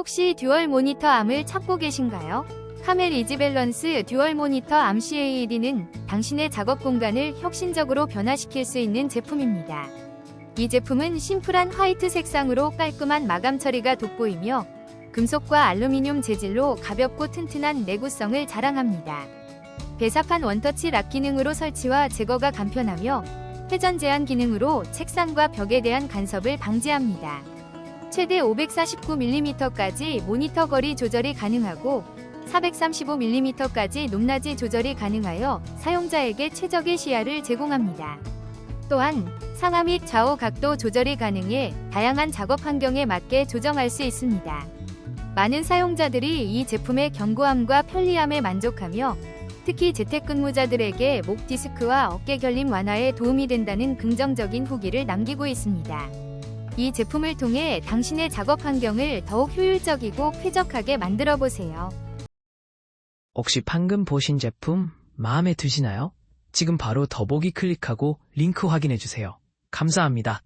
혹시 듀얼 모니터 암을 찾고 계신가요? 카멜 이지밸런스 듀얼 모니터 암 CAD는 당신의 작업 공간을 혁신적으로 변화시킬 수 있는 제품입니다. 이 제품은 심플한 화이트 색상으로 깔끔한 마감 처리가 돋보이며 금속과 알루미늄 재질로 가볍고 튼튼한 내구성을 자랑합니다. 배사판 원터치 락 기능으로 설치와 제거가 간편하며 회전 제한 기능으로 책상과 벽에 대한 간섭을 방지합니다. 최대 549mm까지 모니터 거리 조절이 가능하고 435mm까지 높낮이 조절이 가능하여 사용자에게 최적의 시야를 제공합니다. 또한 상하 및 좌우 각도 조절이 가능해 다양한 작업 환경에 맞게 조정할 수 있습니다. 많은 사용자들이 이 제품의 견고함과 편리함에 만족하며 특히 재택근무자들에게 목 디스크와 어깨 결림 완화에 도움이 된다는 긍정적인 후기를 남기고 있습니다. 이 제품을 통해 당신의 작업 환경을 더욱 효율적이고 쾌적하게 만들어 보세요. 혹시 방금 보신 제품 마음에 드시나요? 지금 바로 더보기 클릭하고 링크 확인해 주세요. 감사합니다.